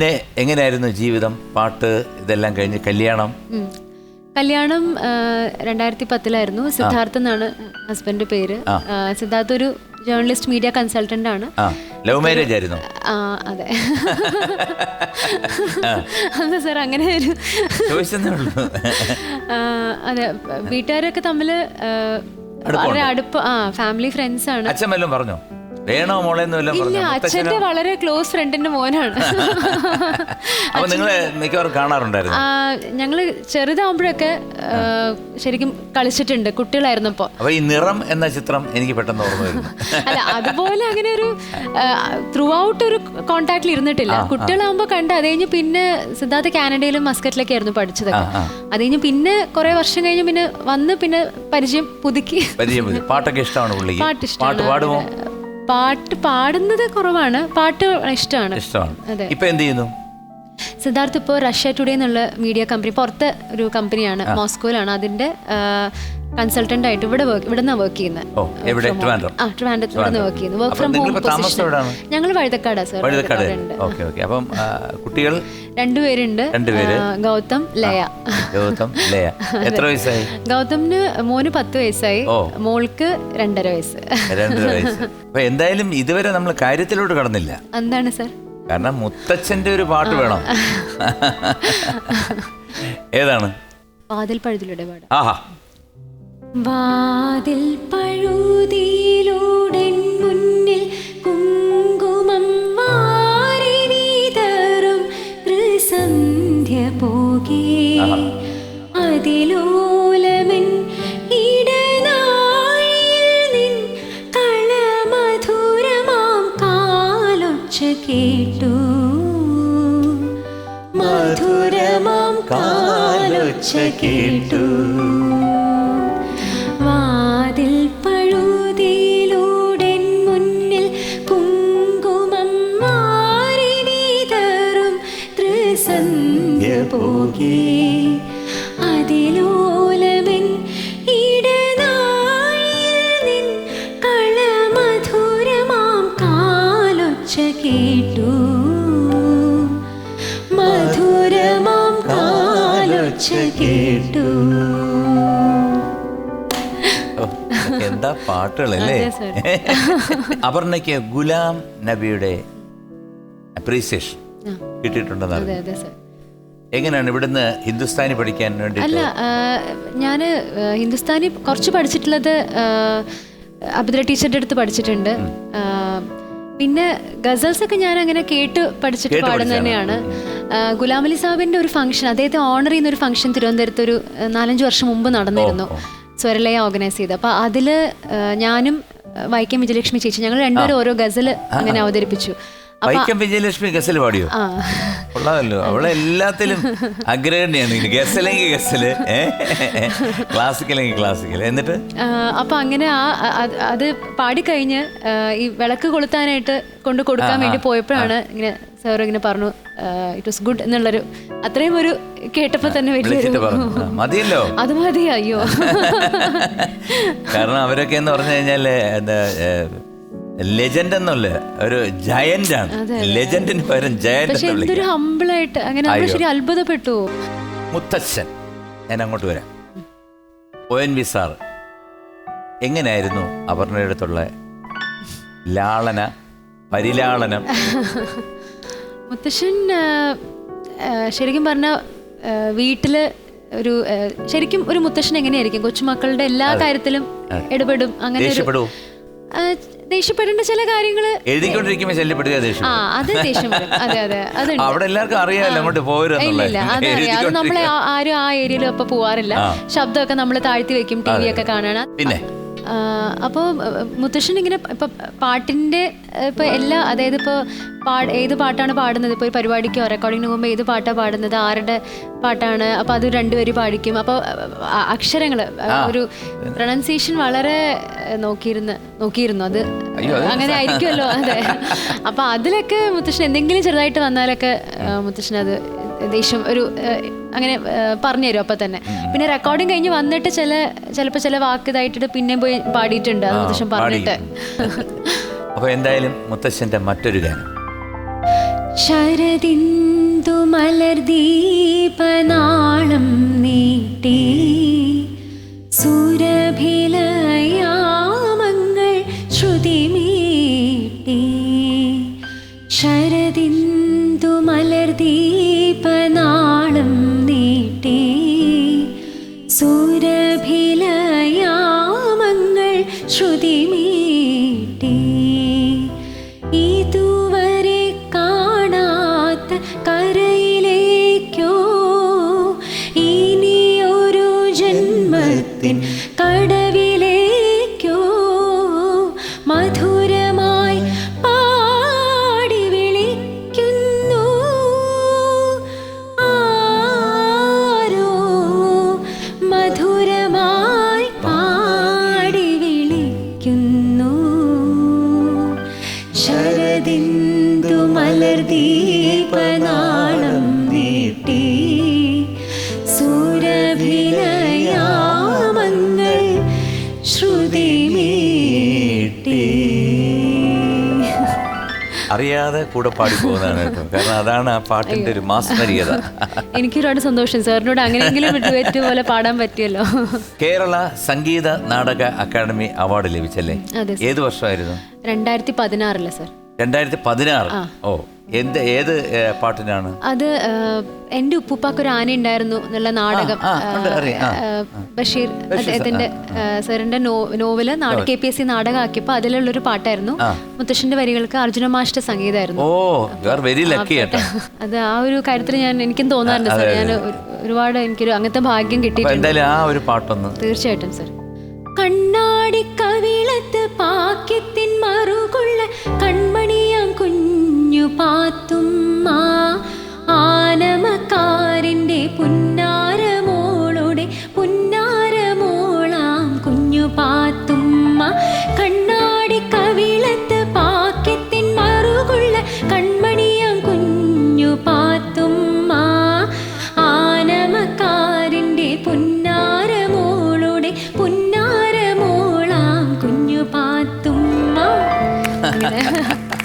പിന്നെ എങ്ങനെയായിരുന്നു ജീവിതം? പാട്ട് ഇതെല്ലാം കഴിഞ്ഞ് കല്യാണം? കല്യാണം രണ്ടായിരത്തി പത്തിലായിരുന്നു സിദ്ധാർത്ഥ് എന്നാണ് ഹസ്ബൻഡ് പേര്. സിദ്ധാർത്ഥ ഒരു ജേർണലിസ്റ്റ് മീഡിയ കൺസൾട്ടന്റ് ആണ്. ലവ് മാരേജ് ആയിരുന്നു? ആ അതെ. അതെ സാർ അങ്ങനെ ഒരു അതെ. വീട്ടുകാരൊക്കെ തമ്മിൽ വളരെ അടുപ്പ് ആ ഫാമിലി ഫ്രണ്ട്സ് ആണ് അച്ഛൻ പറഞ്ഞോ? വേണോ മോളെ എന്ന് ഇല്ല അച്ഛന്റെ വളരെ ക്ലോസ് ഫ്രണ്ടിന്റെ മോനാണ്. അപ്പൊ നിങ്ങളെ മിക്കവാറും കാണാറുണ്ടായിരുന്നു. ഞങ്ങൾ ചെറുതാവുമ്പോഴൊക്കെ ശരിക്കും കളിച്ചിട്ടുണ്ട് കുട്ടികളായിരുന്നപ്പോ. അപ്പൊ ഈ നിറം എന്ന ചിത്രം എനിക്ക് പെട്ടെന്ന് ഓർമ്മ വരുന്നു. അല്ല അതുപോലെ അങ്ങനെ ഒരു ത്രൂ ഔട്ട് ഒരു കോണ്ടാക്റ്റിൽ ഇരുന്നിട്ടില്ല. കുട്ടികളാകുമ്പോൾ കണ്ട് അത് കഴിഞ്ഞ് പിന്നെ സിദ്ധാർത്ഥ കാനഡയിലും മസ്കറ്റിലൊക്കെ ആയിരുന്നു പഠിച്ചതൊക്കെ. അത് കഴിഞ്ഞ് പിന്നെ കുറെ വർഷം കഴിഞ്ഞ് പിന്നെ വന്ന് പിന്നെ പരിചയം പുതുക്കി. പരിചയം പാട്ടൊക്കെ ഇഷ്ടമാണ് പുള്ളിക്ക്. പാട്ട് പാട്ട് പാടുമോ? പാട്ട് പാടുന്നത് കുറവാണ്. പാട്ട് ഇഷ്ടമാണ്. ഇഷ്ടമാണ്. ഇപ്പൊ എന്ത് ചെയ്യുന്നു? സിദ്ധാർത്ഥ് ഇപ്പോൾ റഷ്യ ടുഡേ എന്നുള്ള മീഡിയ കമ്പനി പുറത്ത് ഒരു കമ്പനിയാണ് മോസ്കോയിലാണ്. അതിന്റെ കൺസൾട്ടന്റ് ആയിട്ട് ഇവിടെ വർക്ക് ഇവിടെ നിന്നാണ് വർക്ക് ചെയ്യുന്നത് ആ ട്രിവാൻഡ്രത്ത് ഇവിടെ നിന്ന് വർക്ക് ചെയ്യുന്നത് വർക്ക് ഫ്രം ഹോം നിങ്ങളിപ്പോ ഞങ്ങൾ വഴുതക്കാടാ സാർ അപ്പം കുട്ടികൾ? രണ്ടുപേരുണ്ട് രണ്ടുപേര്. ഗൗതം ലയ. ഗൗതം ലയ. എത്ര വയസ്സായി? ഗൗതമിന് മോന് പത്ത് വയസ്സായി. മോൾക്ക് രണ്ടര വയസ്സ്. രണ്ടര വയസ്സ്. അപ്പൊ എന്തായാലും ഇതുവരെ നമ്മൾ കാര്യത്തിലോട്ട് കടന്നില്ല. എന്താണ് സർ കാരണം മുത്തച്ഛന്റെ ഒരു പാട്ട് വേണം. ഏതാണ്? പാതിൽ പഴുതിലൂടെ പാടാം ആഹാ. വാതിൽ പഴുതിയിലൂടെ മുന്നിൽ കുങ്കുമം വാരി വീതറും ത്രിസന്ധ്യ പോകേ. അതിലോലമൻ കാലൊച്ച കേട്ടു. മധുരമാം കാലൊച്ച കേട്ടു. കാലൊച്ച കേട്ടു. എന്താ പാട്ടുകളല്ലേ? അപർണയ്ക്ക് ഗുലാം നബിയുടെ അപ്രീസിയേഷൻ ആ. കിട്ടിയിട്ടുണ്ടെന്ന് അതെ അറിയാം അതെ സർ എങ്ങനെയാണ് ഇവിടുന്ന് ഹിന്ദുസ്ഥാനി പഠിക്കാൻ വേണ്ടി അല്ല ഞാൻ ഹിന്ദുസ്ഥാനി കുറച്ച് പഠിച്ചിട്ടുള്ളത് അബ്ദുല ടീച്ചറിന്റെ അടുത്ത് പഠിച്ചിട്ടുണ്ട്. പിന്നെ ഗസൽസ് ഒക്കെ ഞാൻ അങ്ങനെ കേട്ട് പഠിച്ചിട്ട് പാടുന്ന തന്നെയാണ്. ആ, സാബിന്റെ ഒരു ഫംഗ്ഷൻ അദ്ദേഹത്തെ ഓണർ ചെയ്യുന്ന ഒരു ഫംഗ്ഷൻ തിരുവനന്തപുരത്ത് ഒരു നാലഞ്ച് വർഷം മുമ്പ് നടന്നിരുന്നു. സ്വരലയ ഓർഗനൈസ് ചെയ്ത്. അപ്പൊ അതിൽ ഞാനും വൈക്കം വിജയലക്ഷ്മി ചേച്ചി ഞങ്ങൾ രണ്ടുപേരും ഓരോ ഗസൽ അങ്ങനെ അവതരിപ്പിച്ചു. അപ്പൊ വൈക്കം വിജയലക്ഷ്മി ഗസൽ പാടിയോ? കൊള്ളാമല്ലോ. അവളെ എല്ലാത്തിലും അഗ്രഗണ്യാണ് ഗസലെങ്കിൽ ഗസൽ ക്ലാസിക്കലെങ്കിൽ ക്ലാസിക്കൽ എന്നിട്ട്? അപ്പൊ അങ്ങനെ ആ അത് അത് പാടിക്കഴിഞ്ഞ് ഈ വിളക്ക് കൊളുത്താനായിട്ട് കൊണ്ട് കൊടുക്കാൻ വേണ്ടി പോയപ്പോഴാണ് ഇങ്ങനെ സാർ ഇങ്ങനെ പറഞ്ഞു ഇറ്റ് വാസ് ഗുഡ് എന്നുള്ളൊരു അത്രയും ഒരു കേട്ടപ്പോ തന്നെ മതിയല്ലോ. അത് മതി അയ്യോ. കാരണം അവരൊക്കെ എന്ന് പറഞ്ഞു കഴിഞ്ഞാൽ എന്താ ലെജൻഡ് എന്നല്ല ഒരു ജയന്റ് ആണ്. ലെജൻഡിന് പകരം ജയന്റ് എന്തൊരു ഹമ്പിളായിട്ട് അങ്ങനെ. ശരി അത്ഭുതപ്പെട്ടു. മുത്തച്ഛൻ ഞാൻ അങ്ങോട്ട് വരാം. ഒ എൻ വി സാർ എങ്ങനെയായിരുന്നു അപർണയുടെ അടുത്തുള്ള ലാളന പരിലാളനം? മുത്തശ്ശൻ ശരിക്കും പറഞ്ഞ വീട്ടിൽ ഒരു ശരിക്കും ഒരു മുത്തശ്ശൻ എങ്ങനെയായിരിക്കും? കൊച്ചുമക്കളുടെ എല്ലാ കാര്യത്തിലും ഇടപെടും? അങ്ങനെ ഒരു ദേഷ്യപ്പെടേണ്ട ചില കാര്യങ്ങൾ എഴുതിക്കൊണ്ടിരിക്കുമ്പോൾ ശല്യപ്പെടുക ദേഷ്യം ആ അത് ദേഷ്യം അതെ അതെ. അതുണ്ട്. അവിടെ എല്ലാവർക്കും അറിയാമല്ലോ അങ്ങോട്ട് ഇല്ല അതറിയാം അത് നമ്മളെ ആരും ആ ഏരിയയിലും അപ്പൊ പോവാറില്ല. ശബ്ദമൊക്കെ നമ്മൾ താഴ്ത്തി വെക്കും ടി വി ഒക്കെ കാണാൻ പിന്നെ? അപ്പോൾ മുത്തശ്ശൻ ഇങ്ങനെ ഇപ്പം പാട്ടിന്റെ ഇപ്പോൾ എല്ലാ അതായത് ഇപ്പോൾ പാ ഏത് പാട്ടാണ് പാടുന്നത്? ഇപ്പോൾ ഒരു പരിപാടിക്കോ റെക്കോർഡിങ്ങിന് പോകുമ്പോൾ ഏത് പാട്ടാണ് പാടുന്നത്? ആരുടെ പാട്ടാണ്? അപ്പോൾ അത് രണ്ടുപേരും പാടിക്കും. അപ്പോൾ അക്ഷരങ്ങൾ ഒരു പ്രൊണൗൺസിയേഷൻ വളരെ നോക്കിയിരുന്ന് നോക്കിയിരുന്നു. അത് അങ്ങനെ ആയിരിക്കുമല്ലോ. അതെ. അപ്പോൾ അതിലൊക്കെ മുത്തശ്ശൻ എന്തെങ്കിലും ചെറുതായിട്ട് വന്നാലൊക്കെ മുത്തശ്ശൻ അത് ദേഷ്യം ഒരു അങ്ങനെ പറഞ്ഞു തരും അപ്പൊ തന്നെ. പിന്നെ റെക്കോർഡിങ് കഴിഞ്ഞ് വന്നിട്ട് ചില ചിലപ്പോൾ ചില വാക്ക് ഇതായിട്ട് പിന്നെയും പോയി പാടിയിട്ടുണ്ട്. അത് മുത്തശ്ശൻ പറഞ്ഞിട്ട്. അപ്പോൾ എന്തായാലും മുത്തശ്ശന്റെ മറ്റൊരു ഗാനം. ശരദിന്ദു മലർദീപനാളം നീട്ടി. ശരദിന്ദു മലർദീപനാളം നീട്ടി. വീട്ടി ശ്രുതി മീട്ടി. അറിയാതെ കൂടെ പാടി പോകുന്നതാണ് കേട്ടോ. കാരണം അതാണ് ആ പാട്ടിന്റെ ഒരു മാസ്മരികത. എനിക്ക് ഒരുപാട് സന്തോഷം. സാറിനോട് അങ്ങനെയെങ്കിലും പോലെ പാടാൻ പറ്റിയല്ലോ കേരള സംഗീത നാടക അക്കാദമി അവാർഡ് ലഭിച്ചല്ലേ? ഏത് വർഷമായിരുന്നു? രണ്ടായിരത്തി പതിനാറിൽ സാർ. രണ്ടായിരത്തി പതിനാറ് ഓ എന്ത് ഏത് പാട്ടിനാണ്? അത് എന്റെ എന്റെ ഉപ്പുപ്പാക്ക് ഒരു ആന ഉണ്ടായിരുന്നു എന്നുള്ള നാടകം. ബഷീർ അദ്ദേഹത്തിന്റെ സാറിന്റെ novel K P S C നാടകമാക്കിയപ്പോൾ അതിലുള്ളൊരു പാട്ടായിരുന്നു. മുത്തശ്ശന്റെ വരികൾക്ക് അർജുന മാഷ്ട സംഗീതമായിരുന്നു. ഓ വെരി ലക്കി അത് ആ ഒരു കാര്യത്തിൽ ഞാൻ എനിക്കും തോന്നാറുണ്ട് സാർ. ഞാൻ ഒരു- ഒരുപാട് എനിക്കൊരു അങ്ങനത്തെ ഭാഗ്യം കിട്ടിയിട്ടുണ്ട്. ഒരു തീർച്ചയായിട്ടും സാർ. കണ്ണാടി കവിളത്ത് みたいな